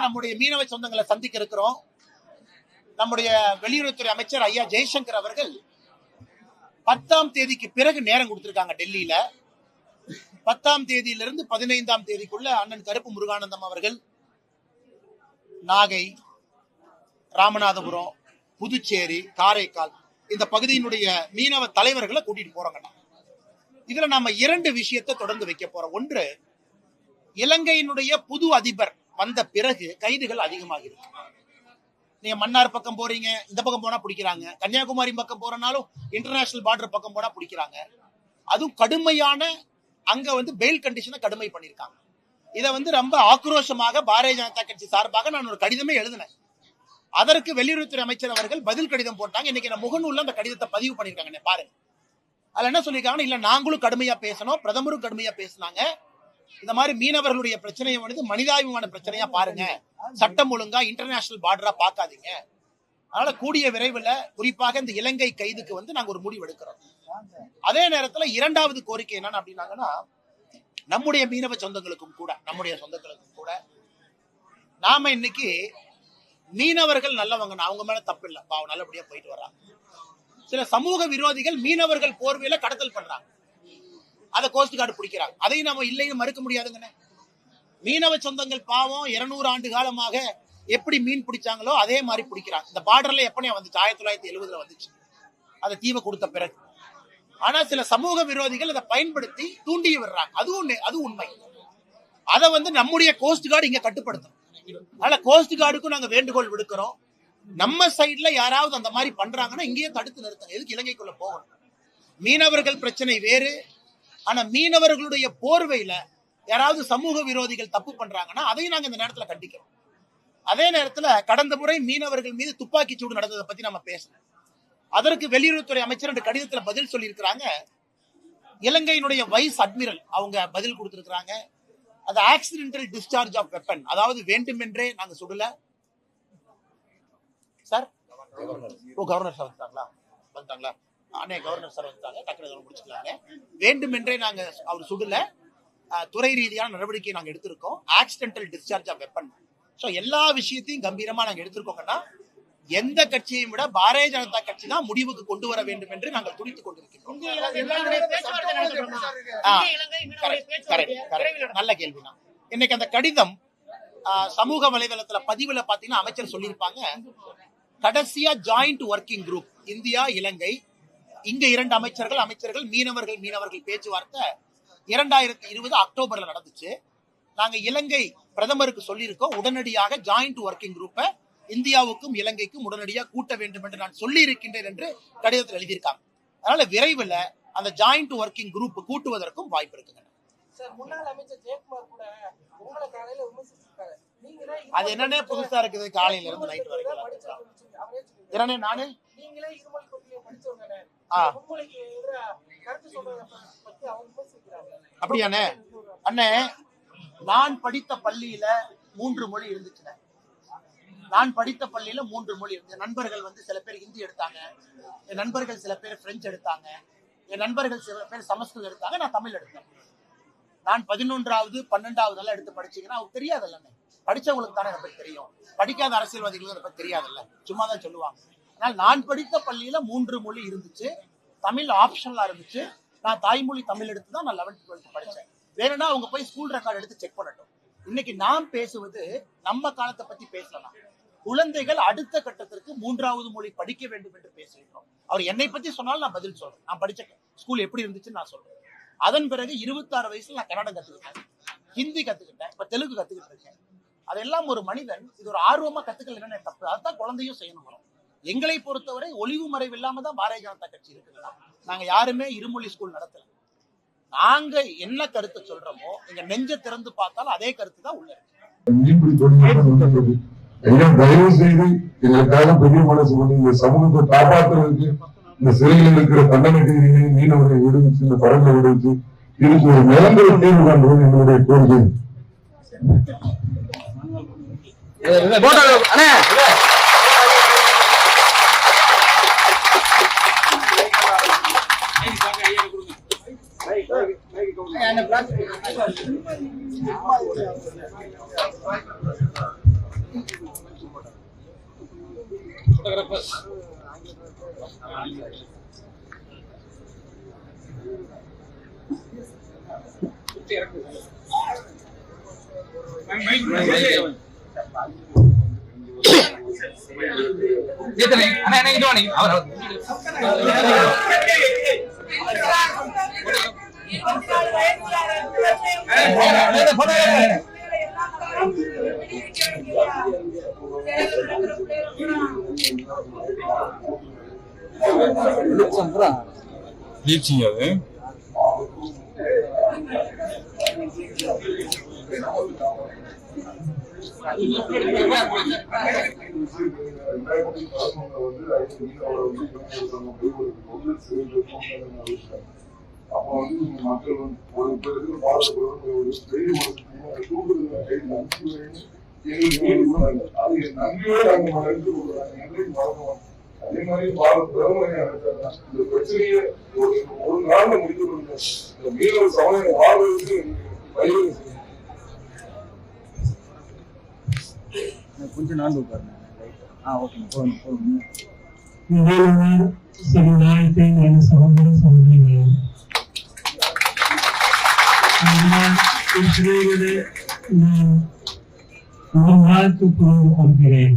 நம்முடைய மீனவ சொந்தங்களை சந்திக்க இருக்கிறோம். நம்முடைய வெளியுறவுத்துறை அமைச்சர் ஐயா ஜெய்சங்கர் அவர்கள் பத்தாம் தேதிக்கு பிறகு நேரம் கொடுத்திருக்காங்க டெல்லியில. பத்தாம் தேதியிலிருந்து பதினைந்தாம் தேதிக்குள்ள அண்ணன் கருப்பு முருகானந்தம் அவர்கள் நாகை ராமநாதபுரம் புதுச்சேரி காரைக்கால் இந்த பகுதியினுடைய மீனவ தலைவர்களை கூட்டிட்டு போறோங்க. இதுல நாம இரண்டு விஷயத்தை தொடர்ந்து வைக்க போறோம். ஒன்று இலங்கையினுடைய புது அதிபர் வந்த பிறகு கைதுகள் அதிகமாக இருக்கு. நீங்க மன்னார் பக்கம் போறீங்க இந்த பக்கம் போனா பிடிக்கிறாங்க. கன்னியாகுமரி பக்கம் போறனாலும் இன்டர்நேஷனல் பார்டர் பக்கம் போனா பிடிக்கிறாங்க. அதுவும் கடுமையான அங்க வந்து பெயில் கண்டிஷனை கடுமை பண்ணிருக்காங்க இதை வந்து ரொம்ப ஆக்ரோஷமாக பாரதிய ஜனதா கட்சி சார்பாக நான் ஒரு கடிதமே எழுதினேன். அதற்கு வெளியுறவுத்துறை அமைச்சர் அவர்கள் பதில் கடிதம் போட்டாங்க. இன்னைக்கு நான் முகநூல்ல அந்த கடிதத்தை பதிவு பண்ணிருக்காங்க பாருங்க. அதுல என்ன சொல்லியிருக்காங்கன்னா இல்ல நாங்களும் கடுமையா பேசணும் பிரதமரும் கடுமையா பேசினாங்க. இந்த மாதிரி மீனவர்களுடைய பிரச்சனையை வந்து மனிதாபிமான பிரச்சனையா பாருங்க. சட்டம் ஒழுங்கா இன்டர்நேஷனல் பார்டரா பார்க்காதீங்க. அதனால கூடிய விரைவில் குறிப்பாக இந்த இலங்கை கைதுக்கு வந்து நாங்க ஒரு முடிவு எடுக்கிறோம். அதே நேரத்துல இரண்டாவது கோரிக்கை என்னன்னு அப்படின்னாங்கன்னா நம்முடைய மீனவ சொந்தங்களுக்கும் கூட நம்முடைய சொந்தங்களுக்கும் கூட நாம இன்னைக்கு மீனவர்கள் நல்லவங்க அவங்க மேல தப்பு இல்லை. பாவம் நல்லபடியா போயிட்டு வர்றாங்க. சில சமூக விரோதிகள் மீனவர்கள் போர்வையில கடத்தல் பண்றாங்க. அதை கோஸ்ட் கார்டு பிடிக்கிறாங்க. அதையும் நம்ம இல்லைன்னு மறுக்க முடியாதுங்கண்ணே. மீனவ சொந்தங்கள் பாவம் இருநூறு ஆண்டு காலமாக எப்படி மீன் பிடிச்சாங்களோ அதே மாதிரி பிடிக்கிறாங்க. இந்த பார்டர்ல எப்பனே வந்துச்சு? ஆயிரத்தி தொள்ளாயிரத்தி எழுபதுல வந்துச்சு. அதை தீவை கொடுத்த பிறகு. ஆனா சில சமூக விரோதிகள் அதை பயன்படுத்தி தூண்டி விடுறாங்க. அதுவும் அது உண்மை. அதை வந்து நம்முடைய கோஸ்ட் கார்டு இங்க கட்டுப்படுத்தணும் அதனால கோஸ்ட் கார்டுக்கும் நாங்க வேண்டுகோள் விடுக்கிறோம். நம்ம சைட்ல யாராவது அந்த மாதிரி பண்றாங்கன்னா இங்கேயே தடுத்து நிறுத்தணும். எதுக்கு இலங்கைக்குள்ள போகணும்? மீனவர்கள் பிரச்சனை வேறு. ஆனா மீனவர்களுடைய போர்வையில யாராவது சமூக விரோதிகள் தப்பு பண்றாங்கன்னா அதையும் நாங்க இந்த நேரத்துல கண்டிக்கிறோம். அதே நேரத்துல கடந்த முறை மீனவர்கள் மீது துப்பாக்கி சூடு நடந்ததை பத்தி நம்ம பேசணும். அதற்கு வெளியுறவுத்துறை அமைச்சர் ரெண்டு கடிதத்துல பதில் சொல்லியிருக்கிறாங்க. இலங்கையினுடைய வைஸ் அட்மிரல் அவங்க பதில் கொடுத்திருக்கிறாங்க. அது ஆக்சிடென்டல் டிஸ்சார்ஜ் ஆஃப் வெப்பன் அதாவது வேண்டுமென்றே நாங்க சுடல. சார்? ஓ கவர்னர் சார் வந்துட்டாங்களா? வந்துட்டாங்களா? அண்ணே கவர்னர் சார் வந்துட்டாங்க. டக்குனு முடிச்சுக்கலாங்க வேண்டுமென்றே நாங்க அவர் சுடல. துறை ரீதியான நடவடிக்கை நாங்க எடுத்திருக்கோம். Accidental discharge of weapon so எல்லா விஷயத்தையும் கம்பீரமா நாங்க எடுத்திருக்கோங்கன்னா எந்த கட்சியையும் விட பாரதிய ஜனதா கட்சி தான் முடிவுக்கு கொண்டு வர வேண்டும் என்று நாங்கள் துடித்துக் கொண்டிருக்கிறோம். நல்ல கேள்விதான் இன்னைக்கு அந்த கடிதம் சமூக வலைதளத்துல பதிவுல பாத்தீங்கன்னா அமைச்சர் சொல்லியிருப்பாங்க. கடைசியா ஜாயிண்ட் ஒர்க்கிங் குரூப் இந்தியா இலங்கை இங்க இரண்டு அமைச்சர்கள் அமைச்சர்கள் மீனவர்கள் மீனவர்கள் பேச்சுவார்த்தை இரண்டாயிரத்தி இருபது அக்டோபர்ல நடந்துச்சு. நாங்க இலங்கை பிரதமருக்கு சொல்லியிருக்கோம் உடனடியாக ஜாயிண்ட் ஒர்க்கிங் குரூப்பை இந்தியாவுக்கும் இலங்கைக்கும் உடனடியாக கூட்ட வேண்டும் என்று நான் சொல்லி இருக்கின்றேன் என்று கடிதத்தில் எழுதியிருக்காங்க. அதனால விரைவில் அந்த ஜாயிண்ட் ஒர்க்கிங் குரூப் கூட்டுவதற்கும் வாய்ப்பு இருக்குங்க. அது என்னன்னே புதுசா இருக்குது காலையில இருந்து நைட் வரைக்கும். என்னன்னே நானு அப்படியாண்ணே? அண்ணே நான் படித்த பள்ளியில மூன்று மொழி இருந்துச்சுண்ணே. நான் படித்த பள்ளியில மூன்று மொழி இருந்து நண்பர்கள் வந்து சில பேர் ஹிந்தி எடுத்தாங்க. என் நண்பர்கள் சில பேர் பிரெஞ்சு எடுத்தாங்க. என் நண்பர்கள் சில பேர் சமஸ்கிருதம் எடுத்தாங்க. நான் தமிழ் எடுத்தேன். நான் பதினொன்றாவது பன்னெண்டாவது எல்லாம் எடுத்து படிச்சீங்கன்னா அவங்க தெரியாதுல்ல படிச்சவங்களுக்கு தானே அதை தெரியும். படிக்காத அரசியல்வாதிகளுக்கு அதை பற்றி தெரியாதுல்ல. சும்மா தான் சொல்லுவாங்க. ஆனால் நான் படித்த பள்ளியில மூன்று மொழி இருந்துச்சு. தமிழ் ஆப்ஷனலா இருந்துச்சு. நான் தாய்மொழி தமிழ் எடுத்து தான் நான் லெவன்த் டுவெல்த் படிச்சேன். வேணும்னா அவங்க போய் ஸ்கூல் ரெக்கார்டு எடுத்து செக் பண்ணட்டும். இன்னைக்கு நாம் பேசுவது நம்ம காலத்தை பத்தி பேசலாம். குழந்தைகள் அடுத்த கட்டத்திற்கு மூன்றாவது மொழி படிக்க வேண்டும் என்று பேசுகிறோம் அவர் என்னை பத்தி சொன்னாலும் நான் பதில் சொல்றேன். நான் படிச்ச ஸ்கூல் எப்படி இருந்துச்சுன்னு நான் சொல்றேன். அதன் பிறகு இருபத்தாறு வயசுல நான் கன்னடம் கத்துக்கிட்டேன். ஹிந்தி கத்துக்கிட்டேன். இப்ப தெலுங்கு கத்துக்கிட்டு இருக்கேன். அதெல்லாம் ஒரு மனிதன் இது ஒரு ஆர்வமா கத்துக்கல தப்பு. அதுதான் குழந்தையும் செய்யணும் எங்களை பொறுத்தவரை ஒளிவு மறைவு இல்லாம தான் பாரதிய ஜனதா கட்சி இருக்குதுன்னா நாங்க யாருமே இருமொழி ஸ்கூல் நடத்தல. நாங்க என்ன கருத்தை சொல்றோமோ எங்க நெஞ்ச திறந்து பார்த்தாலும் அதே கருத்து தான் உள்ள இருக்கு. தயவு செய்து எங்களுக்காக பெரிய மனசு சமூகத்தை காப்பாற்றுறதுக்கு இந்த சிறையில் இருக்கிற தண்டனை மீனவர்களை விடுவிச்சு இந்த படங்களை விடுவிச்சு இதுக்கு ஒரு நிரந்தர தீர்வு காண்பது எங்களுடைய கோரிக்கை. அண்ணா அண்ணா இது வாங்க அவர் ப்ளீச்சிங் அது ரெண்டாயிரத்தி வந்து வந்து அப்போ வந்து மக்கள் வந்து ஒரு பேருக்கு பாதிப்பு ஒரு பெரிய ஒரு தூக்குதல எங்களுக்கு இல்லை. அது என் நன்றியோட நாங்க எடுத்து கொடுக்குறாங்க எங்களுக்கு மறந்துவோம் அதே மாதிரி பாரத் பிரதமர் இந்த பிரச்சனையை ஒரு ஒரு நாள்ல முடித்து கொடுங்க. இந்த மீனவர் சமயம் வாழ்வதற்கு வழிவகை கொஞ்சம் நாள் உட்காருங்க ஆ ஓகே போதும் போதும் முதல்வர் சிறு நாயத்தை என் சகோதர சகோதரிகளே. நான் இஸ்ரேலிலே நான் ஒரு வாழ்த்து புரிந்து கொள்கிறேன்